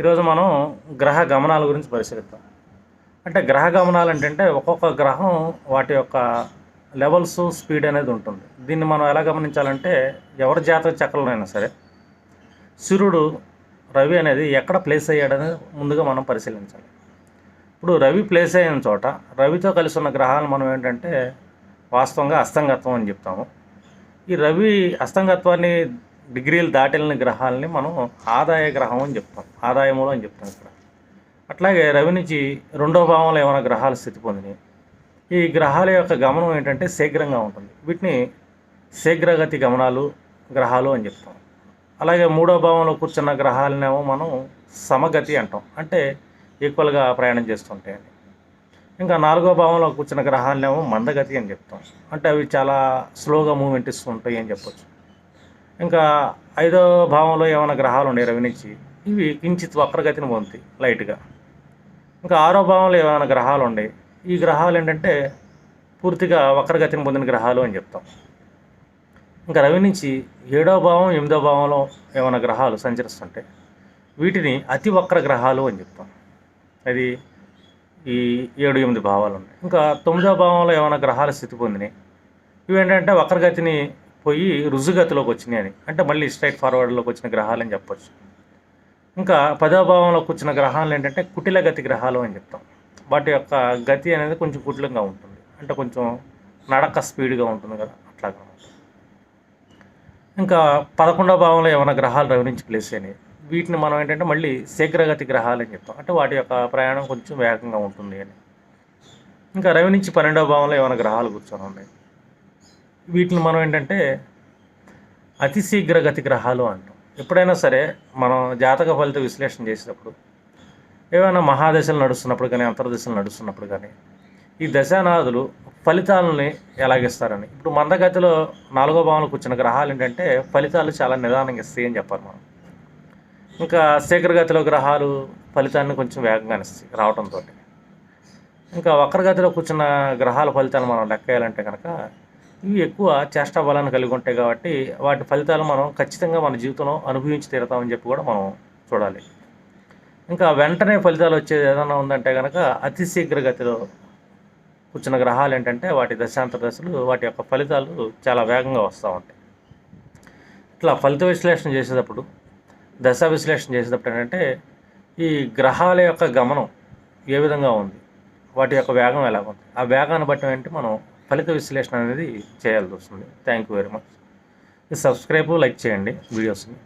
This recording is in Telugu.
ఈరోజు మనం గ్రహ గమనాల గురించి పరిశీలిద్దాం. అంటే గ్రహ గమనాలు ఏంటంటే ఒక్కొక్క గ్రహం వాటి యొక్క లెవెల్స్ స్పీడ్ అనేది ఉంటుంది. దీన్ని మనం ఎలా గమనించాలంటే ఎవరి జాతక చక్రంలో సరే సూర్యుడు రవి అనేది ఎక్కడ ప్లేస్ అయ్యాడనేది ముందుగా మనం పరిశీలించాలి. ఇప్పుడు రవి ప్లేస్ అయిన చోట రవితో కలిసి ఉన్న గ్రహాలు మనం ఏంటంటే వాస్తవంగా అస్తంగత్వం అని చెప్తాము. ఈ రవి అస్తంగత్వాన్ని డిగ్రీలు దాటిన గ్రహాలని మనం ఆదాయ గ్రహం అని చెప్తాం. ఆదాయములు అని చెప్తాం ఇక్కడ. అట్లాగే రవి నుంచి రెండో భావంలో ఏమైనా గ్రహాలు స్థితి పొందినాయి ఈ గ్రహాల యొక్క గమనం ఏంటంటే శీఘ్రంగా ఉంటుంది. వీటిని శీఘ్రగతి గమనాలు గ్రహాలు అని చెప్తాం. అలాగే మూడో భావంలో కూర్చున్న గ్రహాలనేమో మనం సమగతి అంటాం. అంటే ఈక్వల్గా ప్రయాణం చేస్తుంటాయని ఇంకా నాలుగో భావంలో కూర్చున్న గ్రహాలనేమో మందగతి అని చెప్తాం. అంటే అవి చాలా స్లోగా మూమెంట్ ఇస్తూ ఉంటాయి అని చెప్పొచ్చు. ఇంకా ఐదో భావంలో ఏమైనా గ్రహాలు ఉన్నాయి రవి నుంచి ఇవి కించిత్ వక్రగతిని పొందుతాయి లైట్గా. ఇంకా ఆరో భావంలో ఏమైనా గ్రహాలు ఉన్నాయి ఈ గ్రహాలు ఏంటంటే పూర్తిగా వక్రగతిని పొందిన గ్రహాలు అని చెప్తాం. ఇంకా రవి నుంచి ఏడో భావం ఎనిమిదో భావంలో ఏమైనా గ్రహాలు సంచరిస్తుంటే వీటిని అతి వక్ర గ్రహాలు అని చెప్తాం. అది ఈ ఏడు ఎనిమిది భావాలు ఉన్నాయి. ఇంకా తొమ్మిదో భావంలో ఏమైనా గ్రహాలు స్థితి పొందినాయి ఇవి ఏంటంటే వక్రగతిని పోయి రుజుగతిలోకి వచ్చినాయి అని. అంటే మళ్ళీ స్ట్రైట్ ఫార్వర్డ్లోకి వచ్చిన గ్రహాలు అని చెప్పొచ్చు. ఇంకా పదో భావంలో గ్రహాలు ఏంటంటే కుటిల గతి గ్రహాలు అని చెప్తాం. వాటి యొక్క గతి అనేది కొంచెం కుటిలంగా ఉంటుంది. అంటే కొంచెం నడక స్పీడ్గా ఉంటుంది కదా అట్లాగా. ఇంకా పదకొండో భావంలో ఏమైనా గ్రహాలు రవణించి ప్లేస్ అయినాయి వీటిని మనం ఏంటంటే మళ్ళీ శీఘ్రగతి గ్రహాలు అని చెప్తాం. అంటే వాటి యొక్క ప్రయాణం కొంచెం వేగంగా ఉంటుంది అని. ఇంకా రవి నుంచి పన్నెండవ భావంలో ఏమైనా గ్రహాలు కూర్చొని ఉన్నాయి? వీటిని మనం ఏంటంటే అతి శీఘ్రగతి గ్రహాలు అంటాం. ఎప్పుడైనా సరే మనం జాతక ఫలిత విశ్లేషణ చేసేటప్పుడు ఏమైనా మహాదశలు నడుస్తున్నప్పుడు కానీ అంతర్దశలు నడుస్తున్నప్పుడు కానీ ఈ దశానాథులు ఫలితాలని ఎలాగిస్తారని. ఇప్పుడు మందగతిలో నాలుగో భావంలో కూర్చున్న గ్రహాలు ఏంటంటే ఫలితాలు చాలా నిదానంగా ఇస్తాయి అని చెప్పాలి మనం. ఇంకా శీఘ్రగతిలో గ్రహాలు ఫలితాన్ని కొంచెం వేగంగా ఇస్తాయి రావడంతో ఇంకా వక్రగతిలో కూర్చున్న గ్రహాల ఫలితాలు మనం లెక్కేయాలంటే కనుక ఇవి ఎక్కువ చేష్టా బలాన్ని కలిగి ఉంటాయి కాబట్టి వాటి ఫలితాలు మనం ఖచ్చితంగా మన జీవితంలో అనుభవించి తీరుతామని చెప్పి కూడా మనం చూడాలి. ఇంకా వెంటనే ఫలితాలు వచ్చేది ఏదైనా ఉందంటే కనుక అతి శీఘ్రగతిలో కూర్చున్న గ్రహాలు ఏంటంటే వాటి దశాంతర దశలు వాటి యొక్క ఫలితాలు చాలా వేగంగా వస్తూ ఉంటాయి. ఇట్లా ఫలిత విశ్లేషణ చేసేటప్పుడు దశ విశ్లేషణ చేసేటప్పుడు ఏంటంటే ఈ గ్రహాల యొక్క గమనం ఏ విధంగా ఉంది? వాటి యొక్క వేగం ఎలాగ ఉంది ఆ వేగాన్ని బట్టి ఏంటి మనం ఫలిత విశ్లేషణ అనేది చేయాల్సి వస్తుంది. Thank you very much subscribe like చేయండి వీడియోస్ని